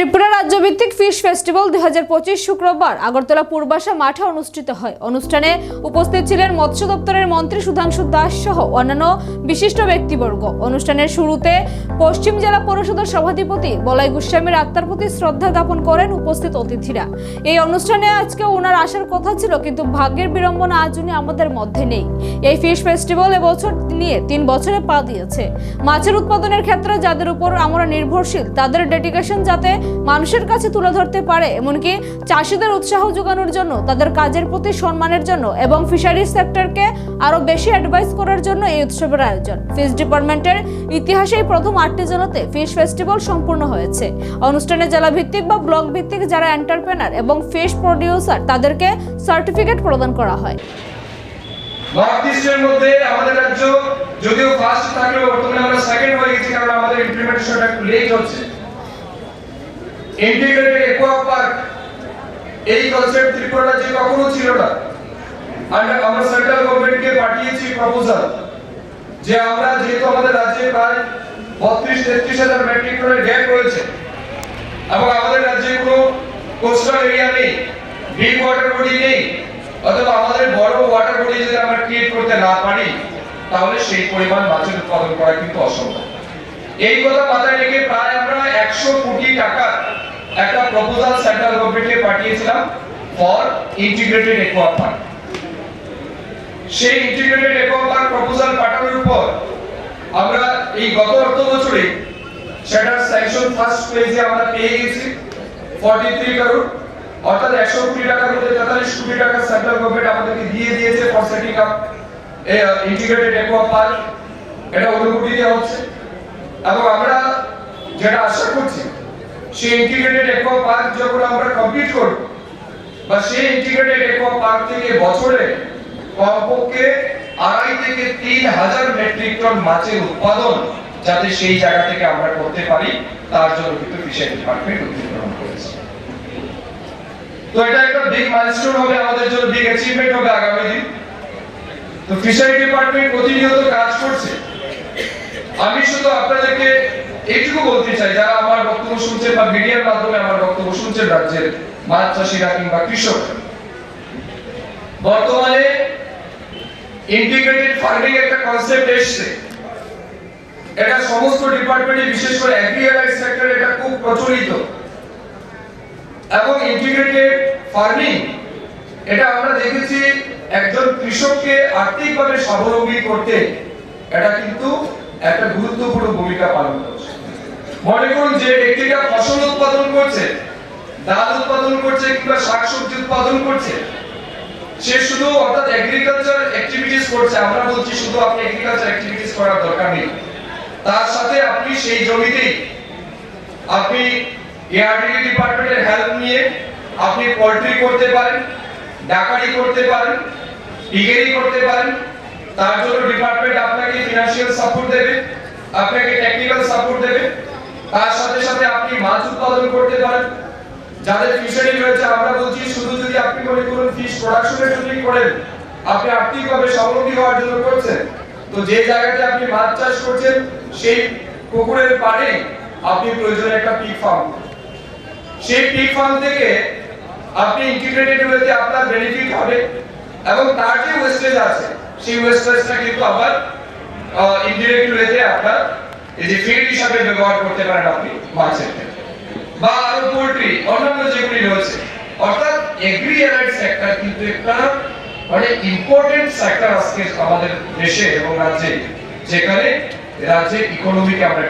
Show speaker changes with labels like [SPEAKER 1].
[SPEAKER 1] Tripura রাজ্যভিত্তিক fish festival দুই শুক্রবার আগরতলা পূর্বাশা মাঠে অনুষ্ঠিত হয়। অনুষ্ঠানে উপস্থিত ছিলেন মৎস্য দপ্তরের মন্ত্রী সুধাংশু দাস সহ অন্যান্য বিশিষ্ট ব্যক্তিবর্গ। অনুষ্ঠানের শুরুতে পশ্চিম জেলা পরিষদের সভাধিপতি বলাই গোস্বামীর আত্মার প্রতি শ্রদ্ধা জ্ঞাপন করেন উপস্থিত অতিথিরা। এই অনুষ্ঠানে আজকে ওনার আসার কথা ছিল, কিন্তু ভাগ্যের বিড়ম্বনা আজ উনি আমাদের মধ্যে নেই। এই ফিশ ফেস্টিভ্যাল এবছর নিয়ে তিন বছরে পা দিয়েছে। মাছের উৎপাদনের ক্ষেত্রে যাদের উপর আমরা নির্ভরশীল, তাদের ডেডিকেশন যাতে মানুষের কাছে তুলে ধরতে পারে, এমনকি চাষিদের উৎসাহ যোগানোর জন্য, তাদের কাজের প্রতি সম্মানের জন্য এবং ফিশারিজ সেক্টরকে আরও বেশি অ্যাডভাইস করার জন্য এই উৎসবের আয়োজন। ফিশ ডিপার্টমেন্টের ইতিহাসেই প্রথম আটটি জেলাতে ফিশ ফেস্টিভ্যাল সম্পূর্ণ হয়েছে। অনুষ্ঠানে জেলা ভিত্তিক বা ব্লক ভিত্তিক যারা এন্টারপ্রেনার এবং ফিশ প্রডিউসার তাদেরকে সার্টিফিকেট প্রদান করা হয়।
[SPEAKER 2] মধ্যে আমাদের রাজ্য যদিও ফার্স্ট থাকলেও বর্তমানে আমরা সেকেন্ড হয়ে গেছি, কারণ আমাদের ইমপ্লিমেন্টেশনটা একটু লেট হচ্ছে। ইন্টিগ্রেটেড একুয়া পার্ক এই কনসেপ্ট ত্রিপুরা রাজ্যে কখনো ছিল না। আর আমরা সেন্ট্রাল গভর্নমেন্টকে পাঠিয়েছি প্রপোজাল যে আমরা যেহেতু আমাদের রাজ্যে প্রায় বত্রিশ, তেত্রিশ হাজার মেট্রিক টনের গ্যাপ রয়েছে এবং আমাদের রাজ্যে কোনো কোস্টাল এরিয়া নেই ডিপ ওয়াটার বডি নেই, অথবা আমাদের বড় ওয়াটার বডি যদি আমরা ক্রিয়েট করতে না পারি, তাহলে সেই পরিমাণ মাছের উৎপাদন করা কিন্তু অসম্ভব। এই কথা মাথায় রেখে প্রায় আমরা একশো কোটি টাকার একটা প্রপোজাল সেন্ট্রাল গভর্নমেন্টকে পাঠিয়েছিলাম ফর ইন্টিগ্রেটেড একুয়া পার্ক সেই ইন্টিগ্রেটেড একুয়া পার্ক প্রপোজাল পাঠানোর উপর আমরা এই গত অর্থ বছরে সেটার স্যাংশন ফার্স্ট ফেজে আমরা পেয়ে গেছি 43 করোড় অর্থাৎ 100 কোটি টাকার মধ্যে 43 কোটি টাকা সেন্ট্রাল গভর্নমেন্ট আমাদেরকে দিয়ে দিয়েছে for setting up integrated aqua park এটা অনুমতি দেওয়া হচ্ছে। এবং আমরা যেটা আশা করছি সেই ইন্টিগ্রেটেড একুয়া পার্ক যখন আমরা কমপ্লিট করব বা সেই ইন্টিগ্রেটেড একুয়া পার্ক থেকে বছরে কমপক্ষে আড়াই থেকে তিন হাজার মেট্রিক টন মাছের উৎপাদন যাতে সেই জায়গা থেকে আমরা করতে পারি, তার জন্য কিন্তু ফিশারি ডিপার্টমেন্ট উদ্যোগ গ্রহণ করেছে। তো এটা একটা বিগ মাইলস্টোন হবে, আমাদের জন্য বিগ অ্যাচিভমেন্ট হবে আগামী দিন। তো ফিশারি ডিপার্টমেন্ট প্রতিনিয়ত কাজ করছে। আমি শুধু আপনাদেরকে এইটুকু বলতে চাই, যারা আমার বক্তব্য শুনছেন বা মিডিয়ার মাধ্যমে আমার বক্তব্য শুনছেন রাজ্যের মাছ চাষিরা কিংবা কৃষক, বর্তমানে ইন্টিগ্রেটেড ফার্মিং একটা কনসেপ্ট এসছে। এটা সমস্ত ডিপার্টমেন্টে বিশেষ করে এগ্রিকালচার সেক্টরে এটা খুব প্রচলিত। এবং ইন্টিগ্রেটেড ফার্মিং এটা আমরা দেখেছি একজন কৃষককে আর্থিকভাবে স্বাবলম্বী করতে। এটা কিন্তু একটা গুরুত্বপূর্ণ ভূমিকা পালন করছে। মনে করুন যে ব্যক্তিটা ফসল উৎপাদন করছে, ডাল উৎপাদন করছে কিংবা শাকসবজি উৎপাদন করছে, সে শুধু অর্থাৎ এগ্রিকালচার অ্যাক্টিভিটিস করছে। আমরা বলছি শুধু আপনি এগ্রিকালচার অ্যাক্টিভিটিস করার দরকার নেই। তার সাথে আপনি সেই জমিতেই আপনি এআরডি ডিপার্টমেন্টের হেল্প নিয়ে আপনি পোল্ট্রি করতে পারেন ডাকারি করতে পারেন পিগেরি করতে পারেন। তার জন্য ডিপার্টমেন্ট আপনাকে ফিনান্সিয়াল সাপোর্ট দেবে, আপনাকে টেকনিক্যাল সাপোর্ট দেবে। তার সাথে সাথে আপনি মাছ উৎপাদন করতে পারেন। যাদের ফিশারি রয়েছে, আমরা বলছি, শুধু যদি আপনি মনে করুন ফিশ প্রোডাকশনের জন্যই করেন, আপনি আর্থিকভাবে স্বাবলম্বী হওয়ার জন্য করছেন। তো যে জায়গাতে আপনি মাছ চাষ করছেন, সেই পুকুরের পাড়ে আপনি প্রয়োজনে একটা পিক ফার্ম সেই পিক ফার্ম থেকে আপনি ইন্টিগ্রেটেড ওয়েতে আপনার বেনিফিট হবে। এবং তার যে ওয়েস্টেজ আছে, সেই ওয়েস্টেজটা কিন্তু আবার ইনডিরেক্ট ওয়েতে আপনার এই যে ফিড হিসাবে ব্যবহার করতে পারেন আপনি বা আরও পোল্ট্রি, অন্যান্য যেগুলি রয়েছে। অর্থাৎ এগ্রি অ্যালাইড সেক্টর কিন্তু একটা মানে ইম্পর্টেন্ট সেক্টর আজকে আমাদের দেশে এবং রাজ্যে। যেখানে রাজ্যের ইকোনমিকে আমরা